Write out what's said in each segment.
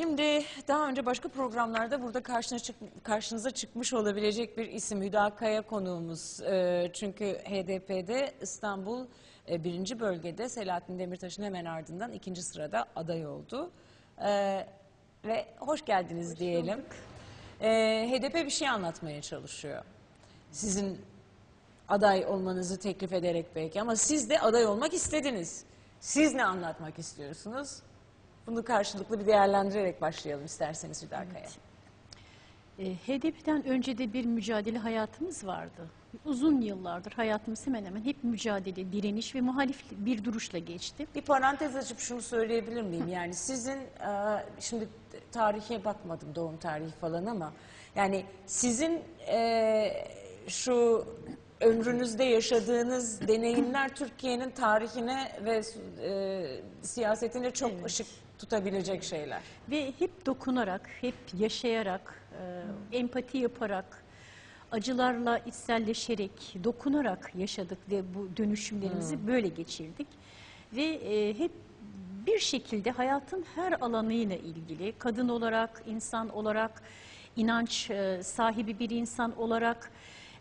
Şimdi daha önce başka programlarda burada karşına çık- karşınıza çıkmış olabilecek bir isim Hüda Kaya konuğumuz. Ee, çünkü HDP'de İstanbul e, birinci bölgede Selahattin Demirtaş'ın hemen ardından ikinci sırada aday oldu. Ee, ve hoş geldiniz diyelim. Ee, HDP bir şey anlatmaya çalışıyor. Sizin aday olmanızı teklif ederek belki ama siz de aday olmak istediniz. Siz ne anlatmak istiyorsunuz? Bunu karşılıklı bir değerlendirerek başlayalım isterseniz Hüdakaya. E, HDP'den önce de bir mücadele hayatımız vardı. Uzun yıllardır hayatımız hemen hemen hep mücadele, direniş ve muhalif bir duruşla geçti. Bir parantez açıp şunu söyleyebilir miyim? Yani sizin e, şimdi tarihe bakmadım doğum tarihi falan ama yani sizin e, şu ömrünüzde yaşadığınız deneyimler Türkiye'nin tarihine ve e, siyasetine çok ışık tutabilecek şeyler. Ve hep dokunarak, hep yaşayarak, e, empati yaparak, acılarla içselleşerek, dokunarak yaşadık ve bu dönüşümlerimizi böyle geçirdik. Ve e, hep bir şekilde hayatın her alanıyla ilgili, kadın olarak, insan olarak, inanç e, sahibi bir insan olarak,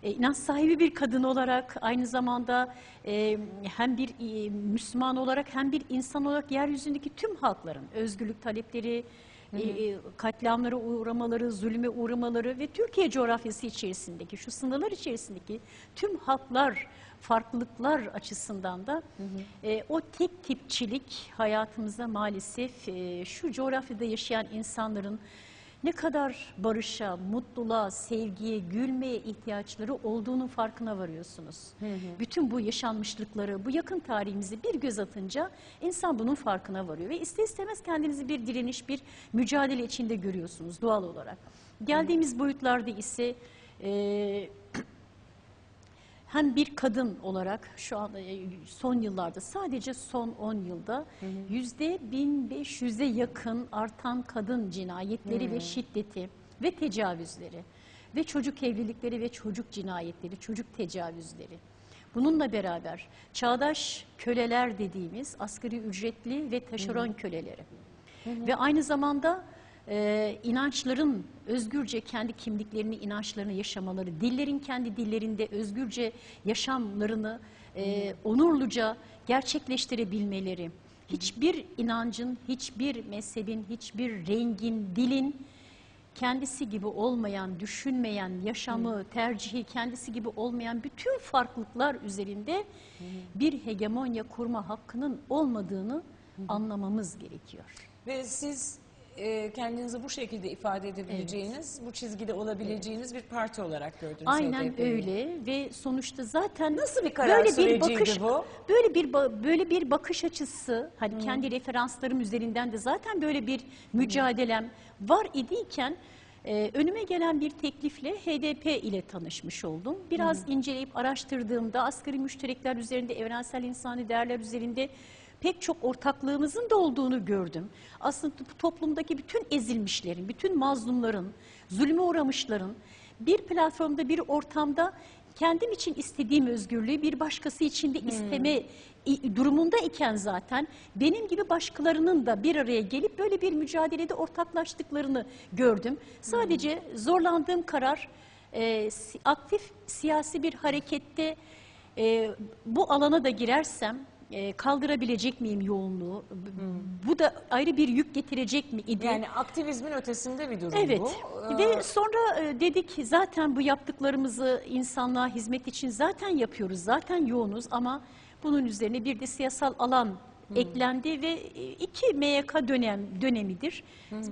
e, inanç sahibi bir kadın olarak, aynı zamanda e, hem bir e, Müslüman olarak hem bir insan olarak yeryüzündeki tüm halkların özgürlük talepleri, e, e, katliamlara uğramaları, zulme uğramaları ve Türkiye coğrafyası içerisindeki, şu sınırlar içerisindeki tüm halklar, farklılıklar açısından da e, o tek tipçilik hayatımızda maalesef e, şu coğrafyada yaşayan insanların ne kadar barışa, mutluluğa, sevgiye, gülmeye ihtiyaçları olduğunun farkına varıyorsunuz. Bütün bu yaşanmışlıkları, bu yakın tarihimizi bir göz atınca insan bunun farkına varıyor. Ve ister istemez kendinizi bir direniş, bir mücadele içinde görüyorsunuz doğal olarak. Geldiğimiz boyutlarda ise e, hem bir kadın olarak şu an e, son yıllarda sadece son 10 yılda yüzde 1500'e yakın artan kadın cinayetleri ve şiddeti ve tecavüzleri ve çocuk evlilikleri ve çocuk cinayetleri, çocuk tecavüzleri. Bununla beraber çağdaş köleler dediğimiz asgari ücretli ve taşeron köleleri ve aynı zamanda e, inançların özgürce kendi kimliklerini, inançlarını yaşamaları, dillerin kendi dillerinde özgürce yaşamlarını e, onurluca gerçekleştirebilmeleri, hiçbir inancın, hiçbir mezhebin, hiçbir rengin, dilin kendisi gibi olmayan, düşünmeyen, yaşamı, tercihi kendisi gibi olmayan bütün farklılıklar üzerinde bir hegemonya kurma hakkının olmadığını anlamamız gerekiyor. Ve siz e, kendinizi bu şekilde ifade edebileceğiniz, bu çizgide olabileceğiniz bir parti olarak gördünüz. Aynen HDP'yi. öyle ve sonuçta zaten Nasıl bir karar süreciydi bu? Böyle bir ba- böyle bir bakış açısı hani kendi referanslarım üzerinden de zaten böyle bir mücadelem var idiyken e, önüme gelen bir teklifle HDP ile tanışmış oldum. Biraz inceleyip araştırdığımda asgari müşterekler üzerinde, evrensel insani değerler üzerinde pek çok ortaklığımızın da olduğunu gördüm. Aslında bu toplumdaki bütün ezilmişlerin, bütün mazlumların, zulme uğramışların bir platformda, bir ortamda kendim için istediğim özgürlüğü bir başkası için de isteme i- durumunda iken zaten benim gibi başkalarının da bir araya gelip böyle bir mücadelede ortaklaştıklarını gördüm. Sadece zorlandığım karar e, aktif siyasi bir harekette e, bu alana da girersem e, kaldırabilecek miyim yoğunluğu? B- Bu da ayrı bir yük getirecek mi idi? Yani aktivizmin ötesinde bir durum Evet bu. Ee, ve sonra e, dedik zaten bu yaptıklarımızı insanlığa hizmet için zaten yapıyoruz, zaten yoğunuz ama bunun üzerine bir de siyasal alan eklendi ve e, iki MYK dönem dönemidir.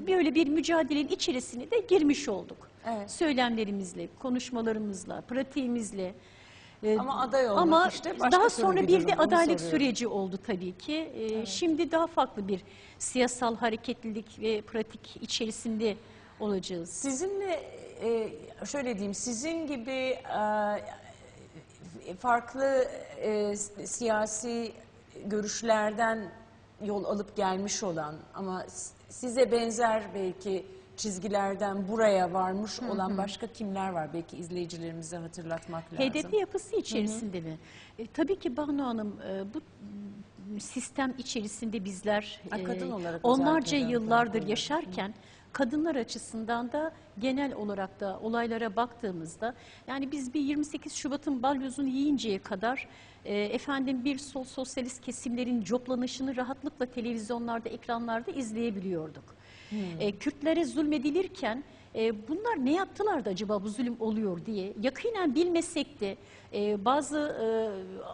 Böyle bir mücadelenin içerisine de girmiş olduk. Evet. Söylemlerimizle, konuşmalarımızla, pratiğimizle. E, Ama aday olmak ama işte başka daha sonra bir de adaylık soruyorum. süreci oldu tabii ki. E, Şimdi daha farklı bir siyasal hareketlilik ve pratik içerisinde olacağız. Sizinle e, şöyle diyeyim, sizin gibi e, farklı e, siyasi görüşlerden yol alıp gelmiş olan ama size benzer belki çizgilerden buraya varmış olan başka kimler var? Belki izleyicilerimize hatırlatmak lazım. HDP yapısı içerisinde mi? E, tabii ki Banu Hanım e, bu sistem içerisinde bizler Ha, kadın e, olarak onlarca yıllardır evet. yaşarken kadınlar açısından da genel olarak da olaylara baktığımızda yani biz bir 28 Şubat'ın balyozunu yiyinceye kadar e, efendim bir sol sosyalist kesimlerin coplanışını rahatlıkla televizyonlarda, ekranlarda izleyebiliyorduk. E, Kürtlere zulmedilirken e, bunlar ne yaptılar da acaba bu zulüm oluyor diye yakinen bilmesek de e, bazı e,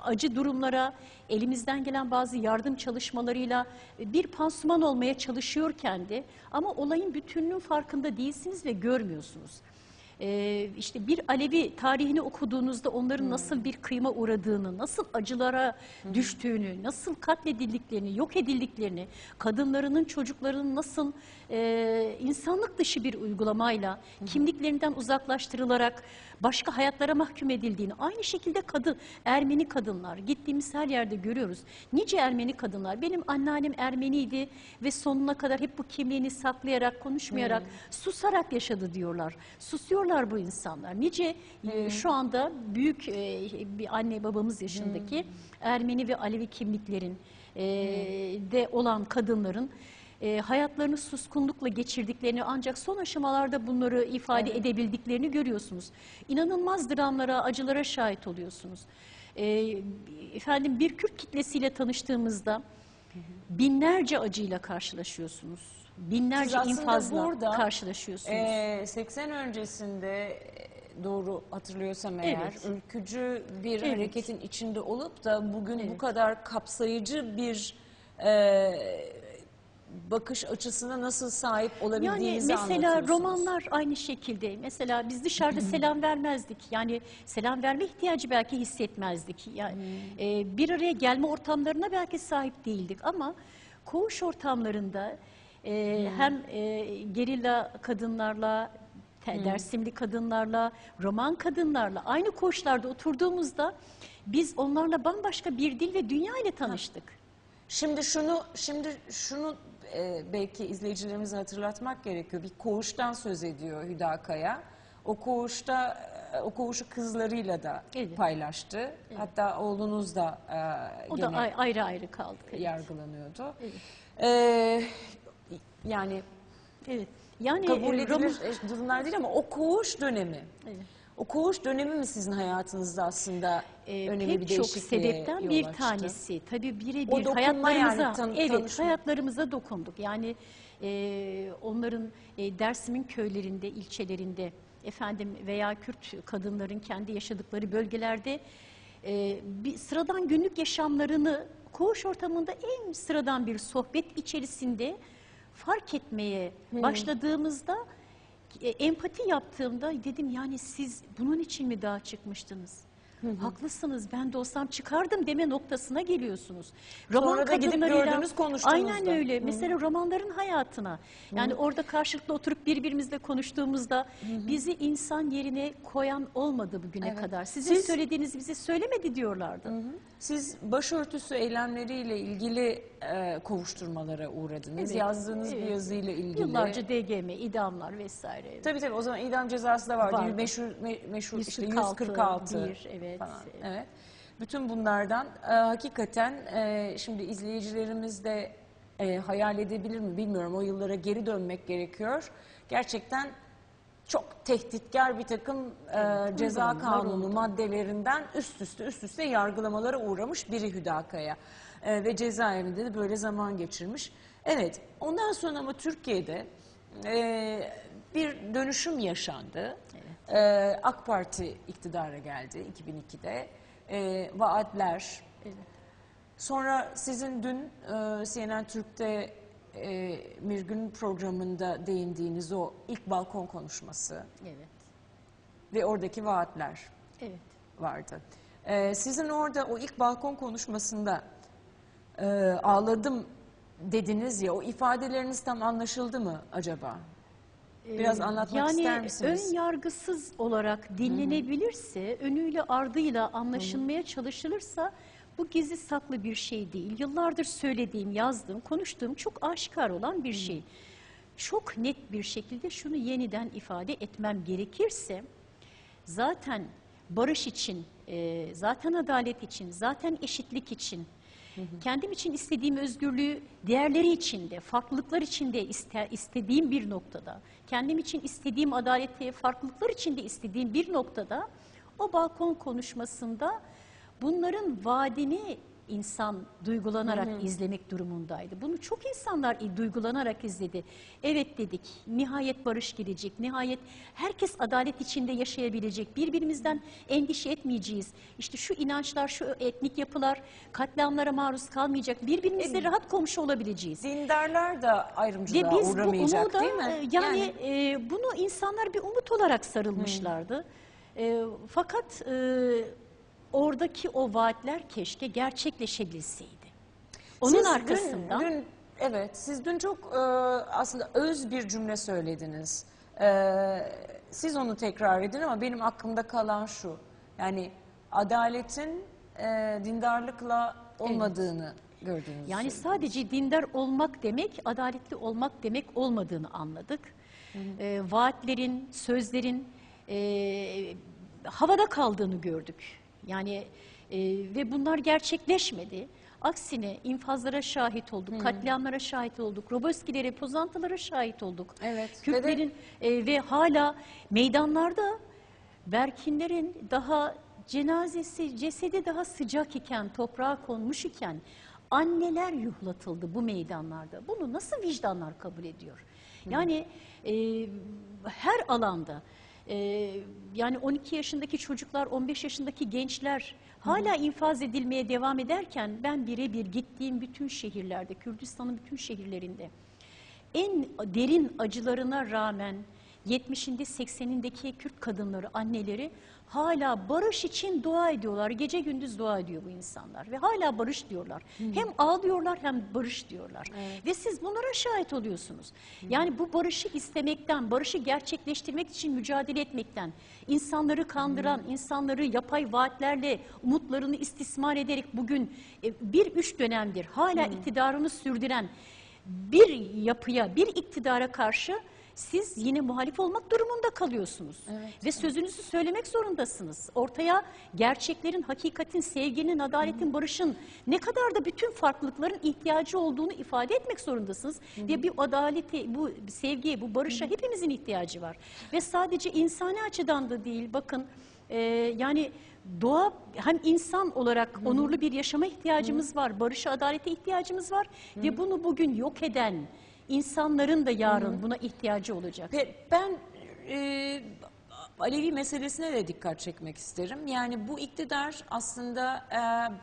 acı durumlara elimizden gelen bazı yardım çalışmalarıyla e, bir pansuman olmaya çalışıyorken de ama olayın bütünlüğün farkında değilsiniz ve görmüyorsunuz. Ee, işte bir Alevi tarihini okuduğunuzda onların nasıl bir kıyma uğradığını, nasıl acılara düştüğünü, nasıl katledildiklerini, yok edildiklerini, kadınlarının, çocuklarının nasıl e, insanlık dışı bir uygulamayla kimliklerinden uzaklaştırılarak başka hayatlara mahkum edildiğini, aynı şekilde kadın, Ermeni kadınlar, gittiğimiz her yerde görüyoruz. Nice Ermeni kadınlar, benim anneannem Ermeniydi ve sonuna kadar hep bu kimliğini saklayarak, konuşmayarak, susarak yaşadı diyorlar. Susuyorlar bu insanlar. Nice e, şu anda büyük e, bir anne babamız yaşındaki Ermeni ve Alevi kimliklerin e, de olan kadınların e, hayatlarını suskunlukla geçirdiklerini ancak son aşamalarda bunları ifade edebildiklerini görüyorsunuz. İnanılmaz dramlara, acılara şahit oluyorsunuz. E, efendim bir Kürt kitlesiyle tanıştığımızda binlerce acıyla karşılaşıyorsunuz. Binlerce Siz infazla burada, karşılaşıyorsunuz. Ee, 80 öncesinde doğru hatırlıyorsam eğer Evet. ülkücü bir Evet. hareketin içinde olup da bugün bu Evet. kadar kapsayıcı bir e, bakış açısına nasıl sahip Yani olabildiğinizi mesela anlatıyorsunuz. romanlar aynı şekilde. Mesela biz dışarıda selam vermezdik. Yani selam verme ihtiyacı belki hissetmezdik. Yani e, bir araya gelme ortamlarına belki sahip değildik ama koğuş ortamlarında e, hem e, gerilla kadınlarla te- dersimli kadınlarla, roman kadınlarla aynı koğuşlarda oturduğumuzda biz onlarla bambaşka bir dil ve dünya ile tanıştık. Şimdi şunu şimdi şunu e, belki izleyicilerimize hatırlatmak gerekiyor. Bir koğuştan söz ediyor Hüdakaya. O koğuşta e, o koğuşu kızlarıyla da Evet. paylaştı. Hatta oğlunuz da e, O gene da ay- ayrı ayrı kaldık. Yargılanıyordu. E, yani Evet. Yani kabul e, edilir roman- e, durumlar değil ama o koğuş dönemi. Evet. O koğuş dönemi mi sizin hayatınızda aslında Ee, önemli bir pek çok değişikliğe sebepten yol bir açtı? tanesi. Tabii O birebir dokunma hayatlarımıza, yani, tan- evet tanışma. hayatlarımıza dokunduk. Yani e, onların e, Dersim'in köylerinde, ilçelerinde efendim veya Kürt kadınların kendi yaşadıkları bölgelerde e, bir sıradan günlük yaşamlarını koğuş ortamında en sıradan bir sohbet içerisinde fark etmeye başladığımızda e, empati yaptığımda dedim yani siz bunun için mi daha çıkmıştınız? Haklısınız ben de olsam çıkardım deme noktasına geliyorsunuz. Sonra da gidip konuştunuz Aynen öyle. Mesela romanların hayatına. Yani orada karşılıklı oturup birbirimizle konuştuğumuzda bizi insan yerine koyan olmadı bugüne Evet. kadar. Sizin Siz- söylediğiniz bize söylemedi diyorlardı. Siz başörtüsü eylemleriyle ilgili e, kovuşturmalara uğradınız. Evet, Yazdığınız bir evet. yazıyla ilgili. Yıllarca DGM, idamlar vesaire. Tabii tabii o zaman idam cezası da vardı. Vardı. Meşhur, me- meşhur işte 146, 146 bir, evet. falan. Evet. Bütün bunlardan e, hakikaten e, şimdi izleyicilerimiz de e, hayal edebilir mi bilmiyorum. O yıllara geri dönmek gerekiyor. Gerçekten çok tehditkar bir takım e, ceza kanunu oldu. maddelerinden üst üste üst üste yargılamalara uğramış biri Hüdakaya. E, ve cezaevinde de böyle zaman geçirmiş. Evet ondan sonra ama Türkiye'de e, bir dönüşüm yaşandı. E, AK Parti iktidara geldi 2002'de. E, vaatler. Sonra sizin dün e, CNN Türk'te e, Mirgün programında değindiğiniz o ilk balkon konuşması Evet. ve oradaki vaatler Evet. vardı. Ee, sizin orada o ilk balkon konuşmasında e, ağladım dediniz ya o ifadeleriniz tam anlaşıldı mı acaba? Biraz Ee, anlatmak yani ister misiniz? ön yargısız olarak dinlenebilirse, önüyle ardıyla anlaşılmaya çalışılırsa bu gizli saklı bir şey değil. Yıllardır söylediğim, yazdığım, konuştuğum çok aşikar olan bir şey. Çok net bir şekilde şunu yeniden ifade etmem gerekirse zaten barış için, e, zaten adalet için, zaten eşitlik için Kendim için istediğim özgürlüğü diğerleri için de, farklılıklar için de iste- istediğim bir noktada, kendim için istediğim adaleti, farklılıklar için de istediğim bir noktada o balkon konuşmasında bunların vaadini insan duygulanarak izlemek durumundaydı. Bunu çok insanlar duygulanarak izledi. Evet dedik, nihayet barış gelecek, nihayet herkes adalet içinde yaşayabilecek, birbirimizden endişe etmeyeceğiz. İşte şu inançlar, şu etnik yapılar katliamlara maruz kalmayacak, birbirimizle rahat komşu olabileceğiz. Dindarlar da Ve ayrımcılığa biz bu uğramayacak umuda değil mi? e, yani, e, bunu insanlar bir umut olarak sarılmışlardı. E, fakat e, oradaki o vaatler keşke gerçekleşebilseydi. Onun Siz dün- arkasından Dün, evet, siz dün çok e, aslında öz bir cümle söylediniz. E, siz onu tekrar edin ama benim aklımda kalan şu. Yani adaletin e, dindarlıkla olmadığını gördünüz. yani sadece dindar olmak demek, adaletli olmak demek olmadığını anladık. E, vaatlerin, sözlerin e, havada kaldığını gördük. Yani e, ve bunlar gerçekleşmedi. Aksine infazlara şahit olduk, katliamlara şahit olduk, Roboski'lere, pozantılara şahit olduk. Evet, ve de- Kürtlerin e, ve hala meydanlarda Berkinlerin daha cenazesi, cesedi daha sıcak iken, toprağa konmuş iken anneler yuhlatıldı bu meydanlarda. Bunu nasıl vicdanlar kabul ediyor? Yani e, her alanda e, yani 12 yaşındaki çocuklar, 15 yaşındaki gençler hala infaz edilmeye devam ederken ben birebir gittiğim bütün şehirlerde, Kürdistan'ın bütün şehirlerinde en derin acılarına rağmen 70'inde 80'indeki Kürt kadınları, anneleri hala barış için dua ediyorlar. Gece gündüz dua ediyor bu insanlar ve hala barış diyorlar. Hem ağlıyorlar hem barış diyorlar. Ve siz bunlara şahit oluyorsunuz. Yani bu barışı istemekten, barışı gerçekleştirmek için mücadele etmekten, insanları kandıran, insanları yapay vaatlerle umutlarını istismar ederek bugün e, bir üç dönemdir hala iktidarını sürdüren bir yapıya, bir iktidara karşı siz yine muhalif olmak durumunda kalıyorsunuz. Ve sözünüzü söylemek zorundasınız. Ortaya gerçeklerin, hakikatin, sevginin, adaletin, barışın ne kadar da bütün farklılıkların ihtiyacı olduğunu ifade etmek zorundasınız. Ve bir adaleti, bu sevgiye, bu barışa hepimizin ihtiyacı var. Ve sadece insani açıdan da değil, bakın e, yani doğa hem insan olarak onurlu bir yaşama ihtiyacımız var, barışa, adalete ihtiyacımız var ve bunu bugün yok eden insanların da yarın buna ihtiyacı olacak. Pe- Ben e, Alevi meselesine de dikkat çekmek isterim. Yani bu iktidar aslında e,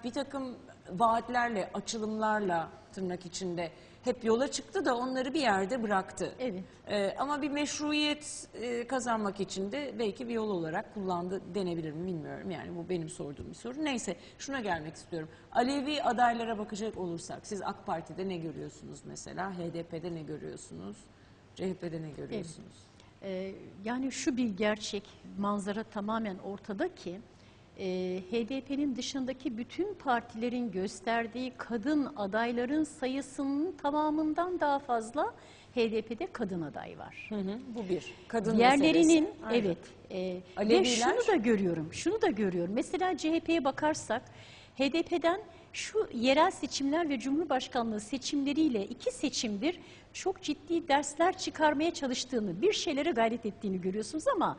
bir takım vaatlerle, açılımlarla tırnak içinde hep yola çıktı da onları bir yerde bıraktı. Evet. E, ama bir meşruiyet e, kazanmak için de belki bir yol olarak kullandı denebilir mi bilmiyorum. Yani bu benim sorduğum bir soru. Neyse şuna gelmek istiyorum. Alevi adaylara bakacak olursak siz AK Parti'de ne görüyorsunuz mesela? HDP'de ne görüyorsunuz? CHP'de ne görüyorsunuz? Ee, yani şu bir gerçek, manzara tamamen ortada ki e, HDP'nin dışındaki bütün partilerin gösterdiği kadın adayların sayısının tamamından daha fazla HDP'de kadın aday var. Hı hı, bu bir. Kadın Diğerlerinin meselesi. Evet e, ve Aleviler? şunu da görüyorum. Şunu da görüyorum. Mesela CHP'ye bakarsak HDP'den şu yerel seçimler ve Cumhurbaşkanlığı seçimleriyle iki seçimdir çok ciddi dersler çıkarmaya çalıştığını, bir şeylere gayret ettiğini görüyorsunuz ama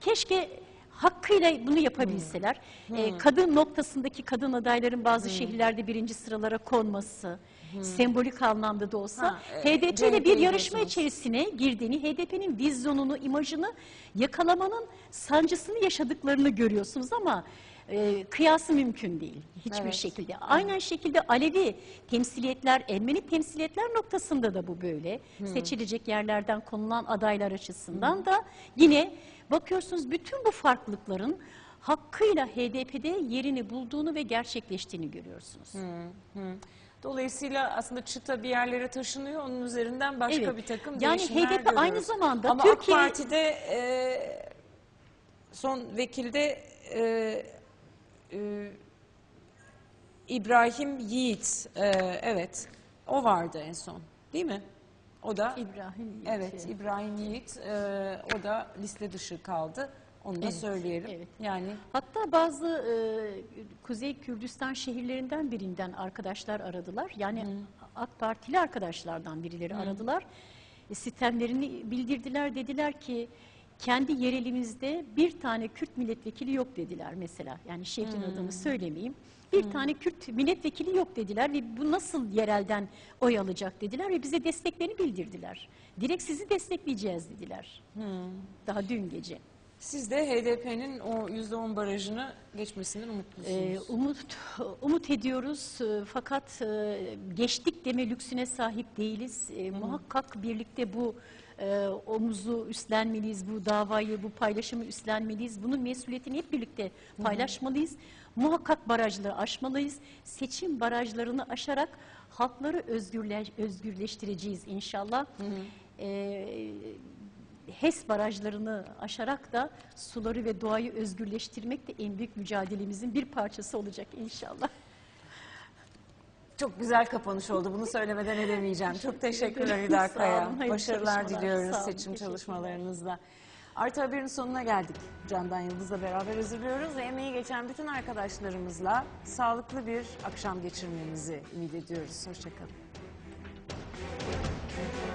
keşke hakkıyla bunu yapabilseler. Hmm. E, kadın noktasındaki kadın adayların bazı şehirlerde birinci sıralara konması, sembolik anlamda da olsa Hmm. Ha, e, HDP ile bir yarışma diyorsunuz. içerisine girdiğini, HDP'nin vizyonunu, imajını yakalamanın sancısını yaşadıklarını görüyorsunuz ama e, kıyası mümkün değil hiçbir Evet. şekilde. Aynen şekilde Alevi temsiliyetler, Ermeni temsiliyetler noktasında da bu böyle. Seçilecek yerlerden konulan adaylar açısından da yine bakıyorsunuz bütün bu farklılıkların hakkıyla HDP'de yerini bulduğunu ve gerçekleştiğini görüyorsunuz. Hı. Dolayısıyla aslında çıta bir yerlere taşınıyor, onun üzerinden başka Evet. bir takım Yani değişimler HDP aynı görüyoruz. zamanda Ama Türkiye- AK Parti'de e, son vekilde e, e, İbrahim Yiğit, e, evet o vardı en son değil mi? O da İbrahim Yiğit, Evet, İbrahim Yiğit e, o da liste dışı kaldı. Onu da Evet, söyleyelim. evet. Yani Hatta bazı e, Kuzey Kürdistan şehirlerinden birinden arkadaşlar aradılar. Yani AK Partili arkadaşlardan birileri aradılar. E, sistemlerini bildirdiler. Dediler ki kendi yerelimizde bir tane Kürt milletvekili yok dediler mesela. Yani şehrin adını söylemeyeyim. Bir tane Kürt milletvekili yok dediler ve bu nasıl yerelden oy alacak dediler ve bize desteklerini bildirdiler. Direkt sizi destekleyeceğiz dediler. Daha dün gece. siz de HDP'nin o %10 barajını geçmesinden umutlusunuz. Ee, umut umut ediyoruz e, fakat e, geçtik deme lüksüne sahip değiliz. E, muhakkak birlikte bu e, omuzu üstlenmeliyiz, bu davayı, bu paylaşımı üstlenmeliyiz. Bunun mesuliyetini hep birlikte paylaşmalıyız. Muhakkak barajları aşmalıyız. Seçim barajlarını aşarak halkları özgürle, özgürleştireceğiz inşallah. Ee, HES barajlarını aşarak da suları ve doğayı özgürleştirmek de en büyük mücadelemizin bir parçası olacak inşallah. Çok güzel kapanış oldu. Bunu söylemeden edemeyeceğim. Çok teşekkürler Sağ Kaya. Başarılar diliyoruz seçim çalışmalarınızda. Artı Haber'in sonuna geldik. Candan Yıldız'la beraber hazırlıyoruz ve emeği geçen bütün arkadaşlarımızla sağlıklı bir akşam geçirmenizi ümit ediyoruz. Hoşçakalın.